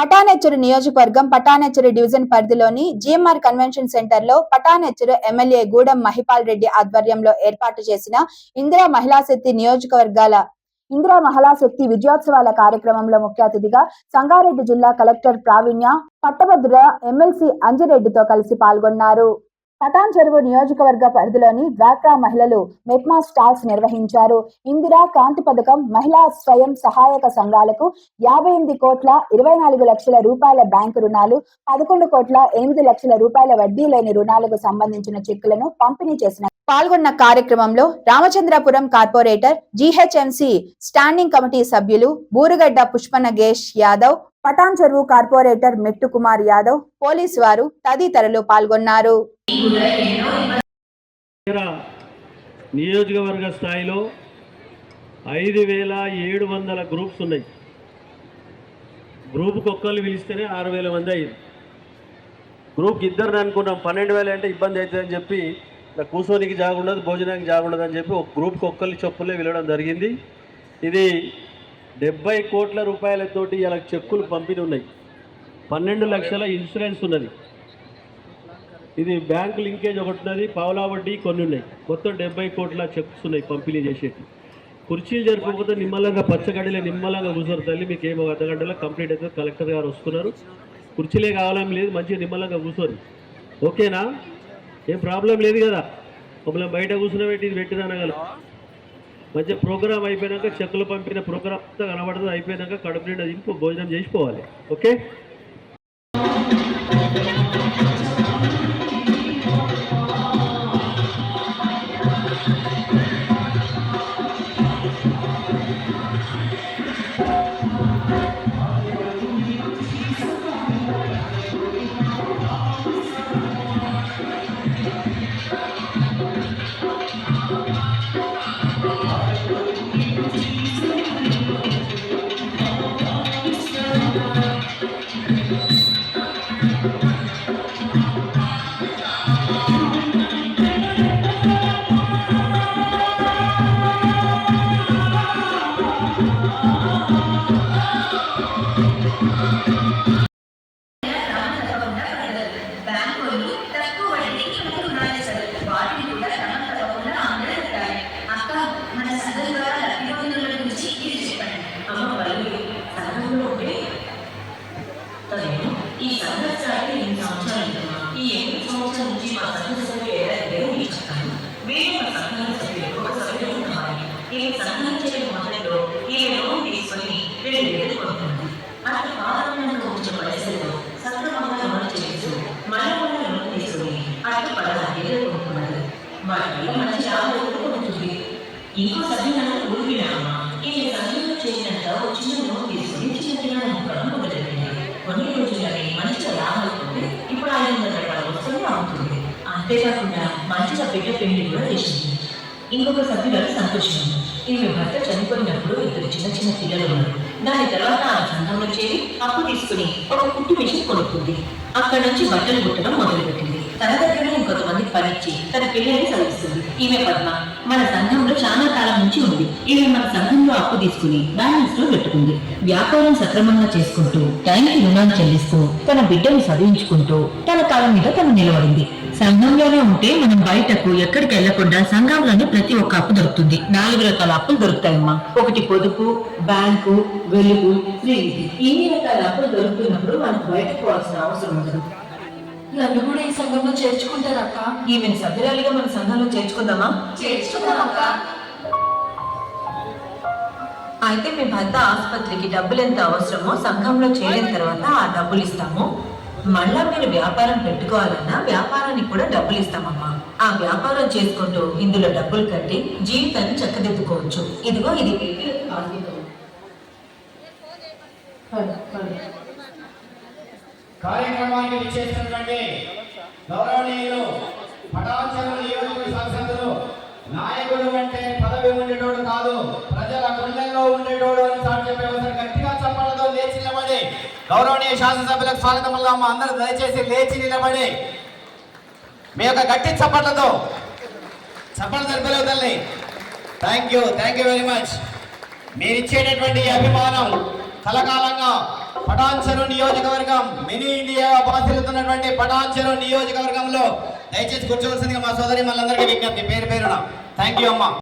పటానెచ్చరు నియోజకవర్గం పటానెచ్చరు డివిజన్ పరిధిలోని GMR convention సెంటర్లో పటానెచ్చరు ఎమ్మెల్యే గూడెం మహిపాల్ రెడ్డి ఆధ్వర్యంలో ఏర్పాటు చేసిన ఇందిరా మహిళా శక్తి నియోజకవర్గాల ఇందిరా మహిళా శక్తి విజయోత్సవాల కార్యక్రమంలో ముఖ్య అతిథిగా సంగారెడ్డి జిల్లా కలెక్టర్ ప్రావీణ్య పట్టభద్ర ఎమ్మెల్సీ అంజిరెడ్డితో కలిసి పాల్గొన్నారు. పటాన్ చెరువు నియోజకవర్గ పరిధిలోని డ్వాక్రా మహిళలు మెట్మా స్టాల్స్ నిర్వహించారు. ఇందిరా కాంతి పథకం మహిళా స్వయం సహాయక సంఘాలకు యాభై ఎనిమిది కోట్ల ఇరవై నాలుగు లక్షల రూపాయల బ్యాంకు రుణాలు పదకొండు కోట్ల ఎనిమిది లక్షల రూపాయల వడ్డీ లేని రుణాలకు సంబంధించిన చెక్కులను పంపిణీ చేసిన పాల్గొన్న కార్యక్రమంలో Ramachandrapuram corporator GHMC standing committee సభ్యులు బూరుగడ్డ పుష్ప నగేష్ యాదవ్ పటాన్ చెరువు కార్పొరేటర్ మెట్టు కుమార్ యాదవ్ పోలీసు వారు తదితరులు పాల్గొన్నారు. నియోజకవర్గ స్థాయిలో ఐదు వేల ఏడు వందల గ్రూప్స్ ఉన్నాయి. గ్రూప్కి ఒక్కళ్ళు పిలిస్తేనే ఆరు వేల మంది అయ్యింది గ్రూప్కి ఇద్దరు అనుకున్నాం పన్నెండు వేలు అంటే ఇబ్బంది అవుతుందని చెప్పి ఇలా కూర్చోనికి జాగుండదు భోజనానికి జాగుండదు అని చెప్పి ఒక గ్రూప్కి ఒక్కళ్ళు చొప్పులే వెళ్ళడం జరిగింది. ఇది డెబ్బై కోట్ల రూపాయలతోటి ఇలా చెక్కులు పంపిణీ ఉన్నాయి. పన్నెండు లక్షల ఇన్సూరెన్స్ ఉన్నది. ఇది బ్యాంక్ లింకేజ్ ఒకటి ఉన్నది. పావులా వడ్డీ కొన్ని ఉన్నాయి. మొత్తం డెబ్బై కోట్ల చెక్స్ ఉన్నాయి పంపిణీ చేసేటి కుర్చీలు జరపకపోతే నిమ్మలంగా పచ్చగడ్డలే నిమ్మలంగా కూర్చోరు తల్లి. మీకు ఏమో అర్ధ గంటలో కంప్లీట్ అయితే కలెక్టర్ గారు వస్తున్నారు. కుర్చీలే కావాలని లేదు. మంచిగా నిమ్మలంగా కూర్చోరు. ఓకేనా? ఏం ప్రాబ్లం లేదు కదా? మమ్మల్ని బయట కూర్చున్న పెట్టి ఇది పెట్టిన మంచి ప్రోగ్రామ్ అయిపోయినాక చెక్కులు పంపిన ప్రోగ్రామ్ అంతా కనబడుతుంది అయిపోయినాక కడుపు నిండా దింపు భోజనం చేసిపోవాలి. ఓకే? ఇంకో సభ్యులను ఊరినామా ఈ సంఘంలో చేసినంత ఒక చిన్న లోన్ తీసుకుని చిన్న చిన్న మొదలెట్టింది కొన్ని రోజులని మంచిగా లాభాలు ఇప్పుడు ఐదు వందల రూపాయల వస్తువులు అమ్ముతుంది. అంతేకాకుండా మంచిగా బిడ్డ పెళ్ళి కూడా చేసింది. ఇంకొక సభ్యురాలు సంతోషం. ఈమె భర్త చనిపోయినప్పుడు ఇద్దరు చిన్న చిన్న పిల్లలు ఉన్నారు. దాని తర్వాత ఆ సంఘంలో చేరి అప్పు తీసుకుని ఒక కుట్టు మిషన్ కొనుక్కుంది. అక్కడ నుంచి బట్టలు కుట్టడం మొదలుపెట్టింది. తన దగ్గర కొంతమంది పనిచ్చి తన పిల్లల్ని చదివిస్తుంది ఈమె పద్మ మన సంఘంలో చాలా కాలం నుంచి ఉంది. ఈమె మన సంఘంలో అప్పు తీసుకుని బ్యాలెన్స్లో పెట్టుకుంది. వ్యాపారం సక్రమంగా చేసుకుంటూ టైంకి రుణాలు చెల్లిస్తూ తన బిడ్డను చదివించుకుంటూ తన కాలం మీద తను నిలబడింది. సంఘంలోనే ఉంటే మనం బయటకు ఎక్కడికి వెళ్ళకుండా సంఘంలోనే ప్రతి ఒక్క అప్పు దొరుకుతుంది. నాలుగు రకాల అప్పులు దొరుకుతాయమ్మా. ఒకటి పొదుపు బ్యాంకు వెలుగు ఇన్ని రకాల అప్పులు దొరుకుతున్నప్పుడు మనకు బయటకు పోవాల్సిన అవసరం ఉండదు. నన్ను కూడా ఈ సంఘంలో చేర్చుకుంటారక్క. ఈమెను సభ్యురాలిగా మన సంఘంలో చేర్చుకుందామా? చేర్చుకుందామక్క. అయితే మీ భర్త ఆసుపత్రికి డబ్బులు ఎంత అవసరమో సంఘంలో చేరిన తర్వాత ఆ డబ్బులు ఇస్తాము. మళ్ళా మీరు వ్యాపారం పెట్టుకోవాలన్నా వ్యాపారానికి కూడా డబ్బులు ఇస్తామమ్మా. ఆ వ్యాపారం చేసుకుంటూ ఇందులో డబ్బులు కట్టి జీవితాన్ని చక్కదిద్దుకోవచ్చు. ఇదిగో ఇది. కార్యక్రమానికి విచ్చేసినటువంటి గౌరవనీయులు పటాచరణ నియోజకవర్గ శాసనసభ్యులు నాయకుడు అంటే పదవి ఉండేటోడు కాదు ప్రజల గుండెల్లో ఉండేటోడు అని సార్ చెప్పే ఒకసారి గట్టిగా చెప్పడంతో లేచి నిలబడి గౌరవనీయ శాసనసభ్యులకు స్వాగతం మా అందరూ దయచేసి లేచి నిలబడి మీ యొక్క గట్టి చప్పట్లతో చప్పట్లు జరిపలేవు తల్లి. Thank you thank you very much మీరు ఇచ్చేటటువంటి అభిమానం కలకాలంగా పటాన్చెరు నియోజకవర్గం మినీ ఇండియా బాధితున్నటువంటి పటాన్చెరు నియోజకవర్గంలో దయచేసి కూర్చోవలసిందిగా మా సోదరి మళ్ళందరికీ విజ్ఞప్తి. పేరు పేరున. థ్యాంక్ యూ అమ్మా.